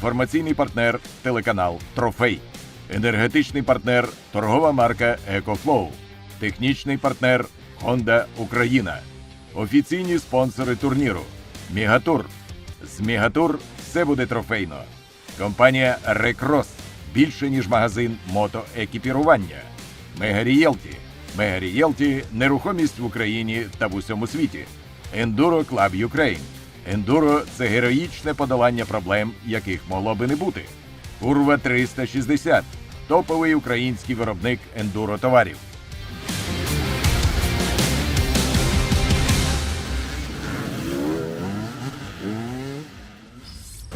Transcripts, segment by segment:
Інформаційний партнер телеканал Трофей. Енергетичний партнер торгова марка Екофлоу. Технічний партнер Honda Україна. Офіційні спонсори турніру. Мігатур. З Мігатур все буде трофейно. Компанія Рекрос. Більше ніж магазин мотоекіпірування. Мегарієлті. Мегарієлті нерухомість в Україні та в усьому світі. Ендуро Клаб Юкрейн. Ендуро це героїчне подолання проблем, яких могло би не бути. Курва 360 топовий український виробник ендуро товарів.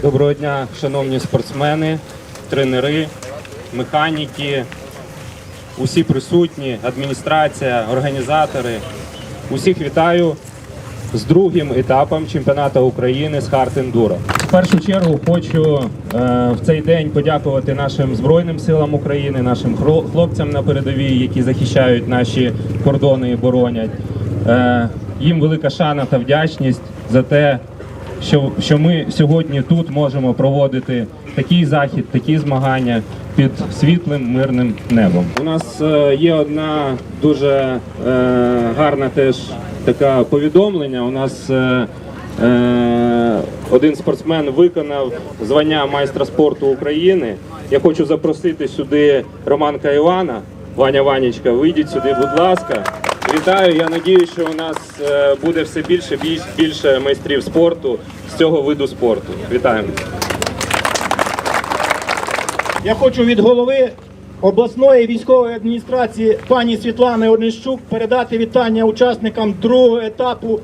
Доброго дня, шановні спортсмени, тренери, механіки, усі присутні, адміністрація, організатори. Усіх вітаю з другим етапом чемпіонату України з хард ендуро. В першу чергу хочу е, в цей день подякувати нашим Збройним силам України, нашим хлопцям на передовій, які захищають наші кордони і боронять. Е, їм велика шана та вдячність за те, що, що ми сьогодні тут можемо проводити такий захід, такі змагання під світлим мирним небом. У нас е, є одна дуже е, гарна теж така повідомлення. У нас е, е, один спортсмен виконав звання майстра спорту України. Я хочу запросити сюди Романка Івана. Ваня Ванічка, вийдіть сюди, будь ласка. Вітаю. Я надію, що у нас е, буде все більше більше майстрів спорту з цього виду спорту. Вітаємо. Я хочу від голови обласної військової адміністрації пані Світлани Орнищук передати вітання учасникам другого етапу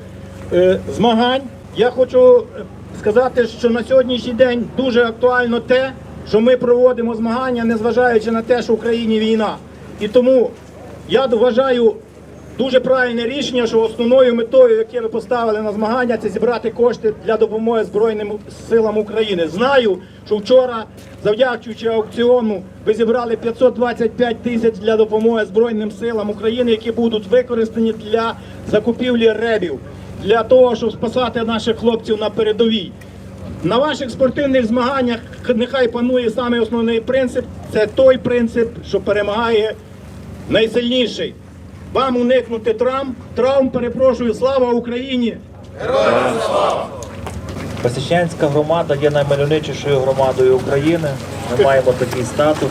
е, змагань. Я хочу е, сказати, що на сьогоднішній день дуже актуально те, що ми проводимо змагання, незважаючи на те, що в Україні війна. І тому я вважаю дуже правильне рішення, що основною метою, яке ви поставили на змагання, це зібрати кошти для допомоги Збройним силам України. Знаю, що вчора, завдячуючи аукціону, ви зібрали 525 тисяч для допомоги Збройним силам України, які будуть використані для закупівлі ребів, для того, щоб спасати наших хлопців на передовій. На ваших спортивних змаганнях нехай панує саме основний принцип це той принцип, що перемагає найсильніший. Вам уникнути травм, травм, перепрошую, слава Україні! Героям слава! Пасічнянська громада є наймальовничішою громадою України. Ми маємо такий статус.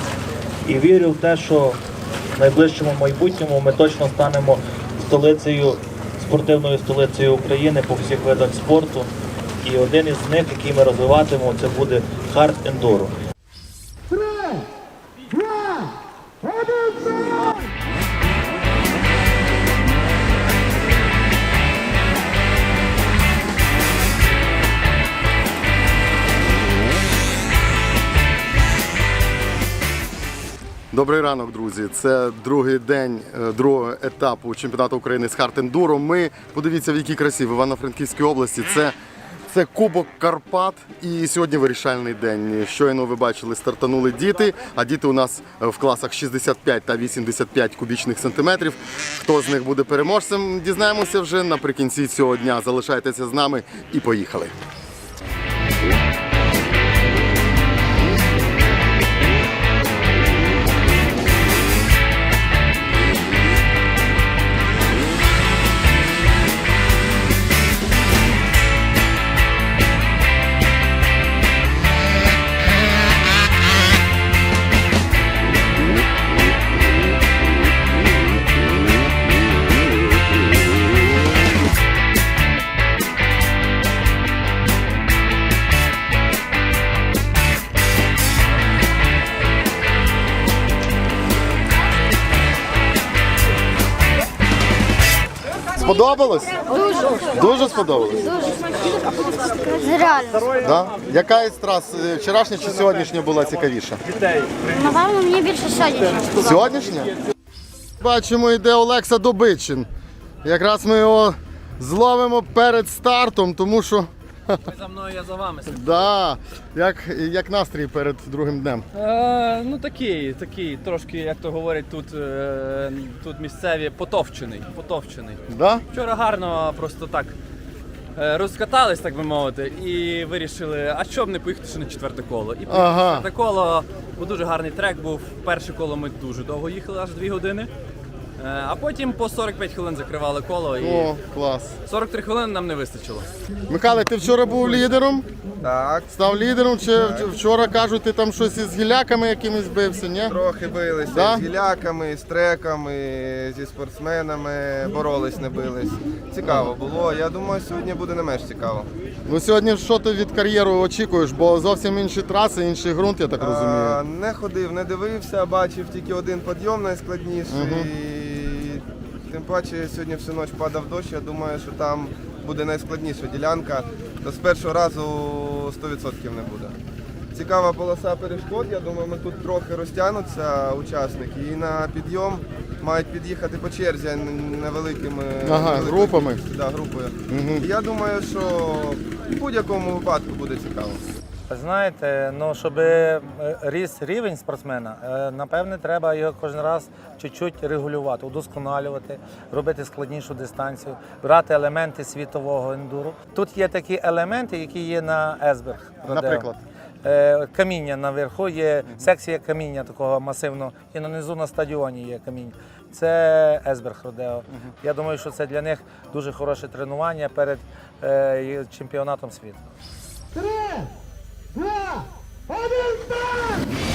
І вірю в те, що в найближчому майбутньому ми точно станемо столицею, спортивною столицею України по всіх видах спорту. І один із них, який ми розвиватимемо, це буде хард ендуро. Добрий ранок, друзі. Це другий день е, другого етапу чемпіонату України з хард-ендуро. Ми подивіться, в якій красі в Івано-Франківській області. Це, це Кубок Карпат. І сьогодні вирішальний день. Щойно ви бачили, стартанули діти. А діти у нас в класах 65 та 85 кубічних сантиметрів. Хто з них буде переможцем? Дізнаємося вже наприкінці цього дня. Залишайтеся з нами і поїхали. Сподобалось? Дуже. Дуже сподобалось? Реально. Да? Яка із трас е, вчорашня чи сьогоднішня була цікавіша? Напевно, мені більше сьогоднішня. Сьогоднішня? Бачимо, йде Олекса Добичин. Якраз ми його зловимо перед стартом, тому що. Ви за мною, я за вами. Да, як, як настрій перед другим днем. Е, ну такий, такий, трошки, як то говорять, тут, е, тут місцеві потовчений. потовчений. Да? Вчора гарно, просто так е, розкатались, так би мовити, і вирішили, а що б не поїхати ще на четверте коло. І Ага. четверте коло, бо дуже гарний трек був. Перше коло ми дуже довго їхали, аж 2 години. Е, А потім по 45 хвилин закривали коло і О, клас. 43 хвилини нам не вистачило. Михайле, ти вчора був лідером? Так, Став лідером, чи в- вчора кажуть, ти там щось із гіляками якимись бився, ні? трохи билися Да? з гіляками, з треками, зі спортсменами, боролись, не бились. Цікаво було. Я думаю, сьогодні буде не менш цікаво. Ну сьогодні що ти від кар'єру очікуєш? Бо зовсім інші траси, інший ґрунт, я так А, розумію. не ходив, не дивився, бачив тільки один підйом найскладніший. Тим паче сьогодні всю ніч падав дощ. Я думаю, що там буде найскладніша ділянка, то з першого разу 100% не буде. Цікава полоса перешкод. Я думаю, ми тут трохи розтягнуться учасники і на підйом мають під'їхати по черзі невеликими Ага, групами. Да, групою. І Я думаю, що в будь-якому випадку буде цікаво. Знаєте, ну щоб е, ріс рівень спортсмена, е, напевне, треба його кожен раз чуть-чуть регулювати, удосконалювати, робити складнішу дистанцію, брати елементи світового ендуру. Тут є такі елементи, які є на Есберг. Наприклад? Е, Каміння наверху є секція каміння такого масивного, і нанизу на стадіоні є каміння. Це Есберг Родео. Я думаю, що це для них дуже хороше тренування перед е, чемпіонатом світу. Друзі,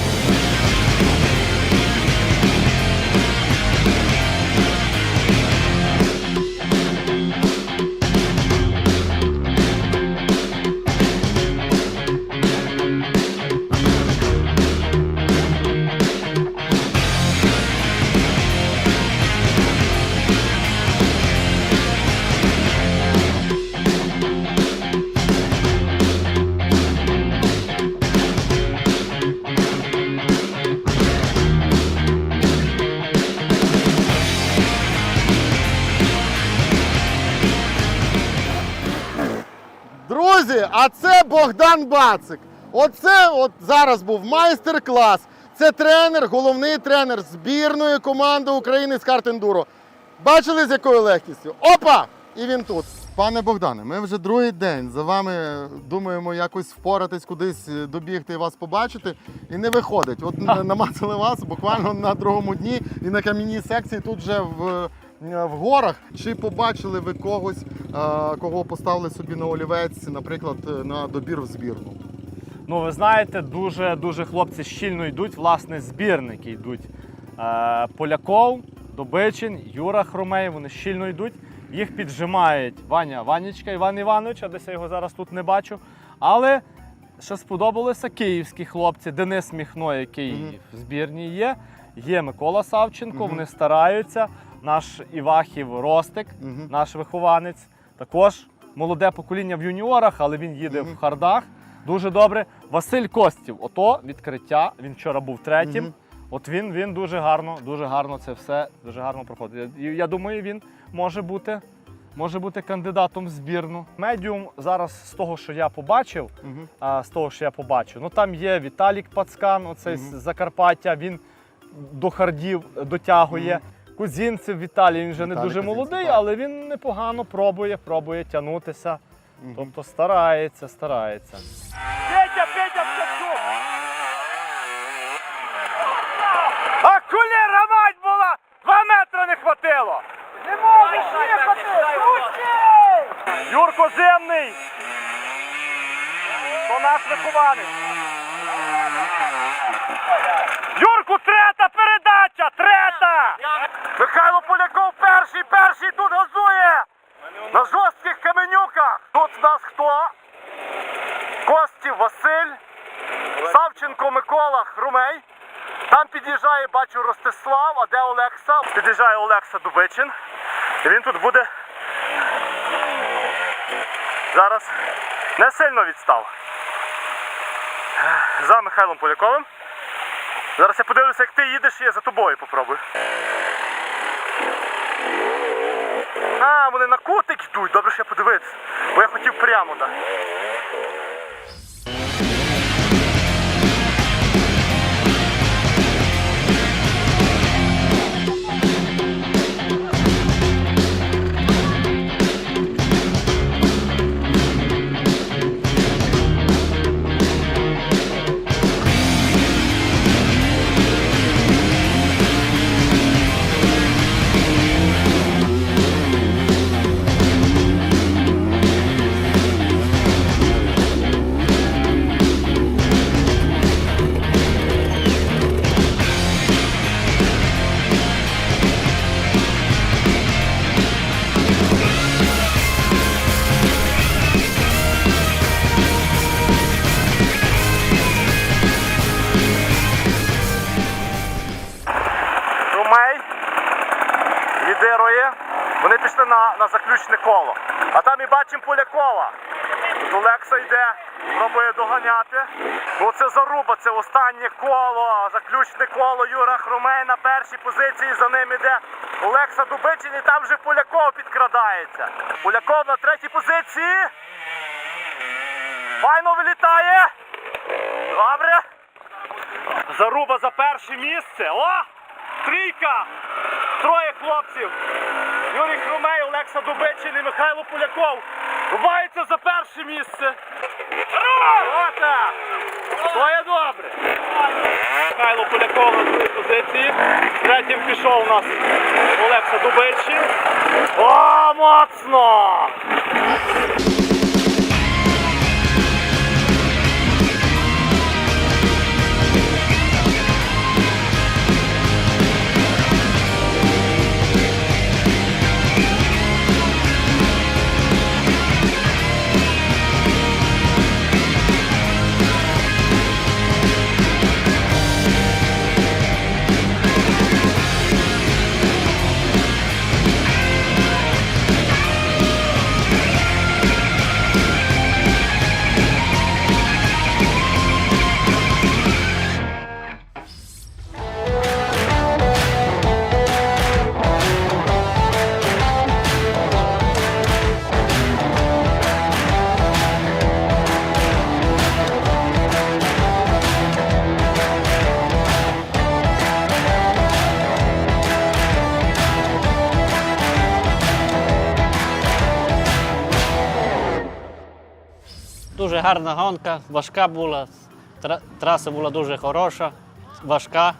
а це Богдан Бацик. Оце от зараз був майстер-клас. Це тренер, головний тренер збірної команди України з карт-ендуро. Бачили з якою легкістю? Опа! І він тут. Пане Богдане, ми вже другий день за вами думаємо якось впоратись, кудись е, добігти і вас побачити. І не виходить. От намацали вас буквально на другому дні і на кам'яній секції тут вже в, в горах. Чи побачили ви когось, е, кого поставили собі на олівець, наприклад, е, на добір в збірну? Ну, ви знаєте, дуже дуже хлопці щільно йдуть, власне, збірники йдуть. Е, Поляков, Добичин, Юра Хромей, вони щільно йдуть. Їх піджимають Ваня Ванічка, Іван Іванович, а десь я його зараз тут не бачу. Але що сподобалося, київські хлопці, Денис Міхно, який в збірні є, є Микола Савченко, вони стараються. Наш Івахів Ростик, Мгм. наш вихованець, також молоде покоління в юніорах, але він їде в хардах. Дуже добре. Василь Костів, ото відкриття. Він вчора був третім. Мгм. От він, він дуже гарно, дуже гарно це все дуже гарно проходить. Я, я думаю, він може бути, може бути кандидатом в збірну. Медіум зараз з того, що я побачив, Мгм. а, з того, що я побачив. Ну там є Віталік Пацкан, оцей з Закарпаття. Він до хардів дотягує. Кузінцев Віталій, він вже не Віталій дуже Кузінцев, молодий, так. але він непогано пробує, пробує тягнутися. Тобто старається, старається. Петя, Петя, Ткачук! А кулера мать була! Два метри не хватило! Не можеш їхати! Юрко Земний! То наш вихованець! Юрку, трета передача! Трета! Михайло Поляков перший, перший тут газує! На жорстких каменюках! Тут в нас хто? Костів Василь, Савченко Микола Хрумей. Там під'їжджає, бачу, Ростислав, а де Олекса? Під'їжджає Олекса Дубичин. І він тут буде. Зараз не сильно відстав. За Михайлом Поляковим. Зараз я подивлюся, як ти їдеш, і я за тобою попробую. А, вони на кутик йдуть, добре, що я подивитися. Бо я хотів прямо, так. Коло. А там і бачимо Полякова. Олекса йде, пробує доганяти. Ну це заруба, це останнє коло, заключне коло Юра Хромей на першій позиції. За ним іде Олекса Дубичин і там вже Поляков підкрадається. Поляков на третій позиції. Файно вилітає. Добре. Заруба за перше місце. О! Трійка! Троє хлопців. Юрій Хромей, Олекса Дубичин і Михайло Поляков. Рубаються за перше місце. Ота! То є добре. Михайло Поляков на своїй позиції. Третім пішов у нас Олекса Дубичин. О, моцно! Гарна гонка, важка була. Траса була дуже хороша, важка.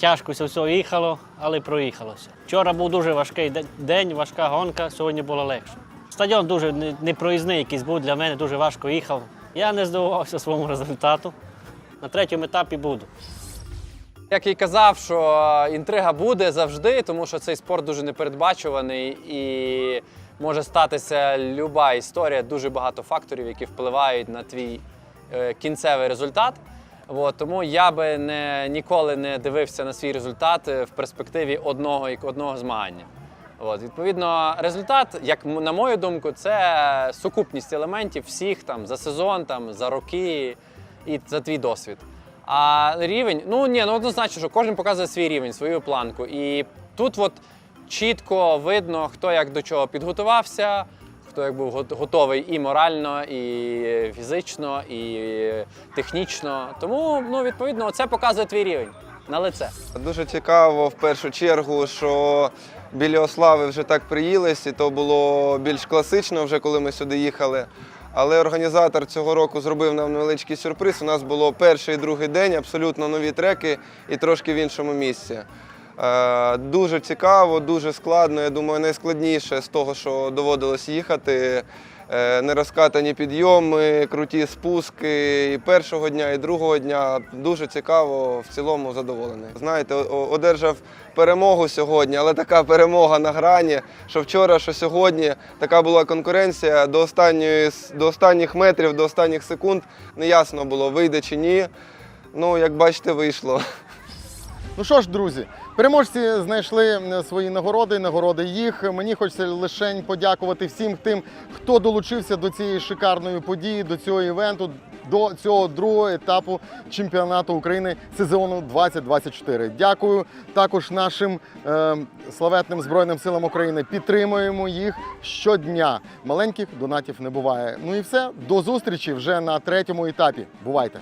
Тяжко все їхало, але проїхалося. Вчора був дуже важкий день, важка гонка, сьогодні було легше. Стадіон дуже непроїзний якийсь був для мене, дуже важко їхав. Я не здивувався своєму результату. На третьому етапі буду. Як і казав, що інтрига буде завжди, тому що цей спорт дуже непередбачуваний і може статися люба історія, дуже багато факторів, які впливають на твій е, кінцевий результат. От, тому я би не, ніколи не дивився на свій результат е, в перспективі одного, одного змагання. От, відповідно, результат, як на мою думку, це сукупність елементів всіх там за сезон, там, за роки і за твій досвід. А рівень, ну ні, ну однозначно, що кожен показує свій рівень, свою планку. І тут от чітко видно, хто як до чого підготувався, хто як був готовий і морально, і фізично, і технічно. Тому, ну, відповідно, це показує твій рівень на лице. Дуже цікаво в першу чергу, що біля Ослави вже так приїлись, і то було більш класично, вже коли ми сюди їхали. Але організатор цього року зробив нам невеличкий сюрприз. У нас було перший і другий день, абсолютно нові треки і трошки в іншому місці. Е, Дуже цікаво, дуже складно. Я думаю, найскладніше з того, що доводилось їхати. Е, Нерозкатані підйоми, круті спуски і першого дня, і другого дня. Дуже цікаво, в цілому задоволений. Знаєте, одержав перемогу сьогодні, але така перемога на грані, що вчора, що сьогодні така була конкуренція до, останньої, до останніх метрів, до останніх секунд. Неясно було, вийде чи ні. Ну, як бачите, вийшло. Ну що ж, друзі, переможці знайшли свої нагороди, нагороди їх. Мені хочеться лише подякувати всім тим, хто долучився до цієї шикарної події, до цього івенту, до цього другого етапу чемпіонату України сезону 2024. Дякую також нашим е, славетним збройним силам України. Підтримуємо їх щодня. Маленьких донатів не буває. Ну і все, до зустрічі вже на третьому етапі. Бувайте!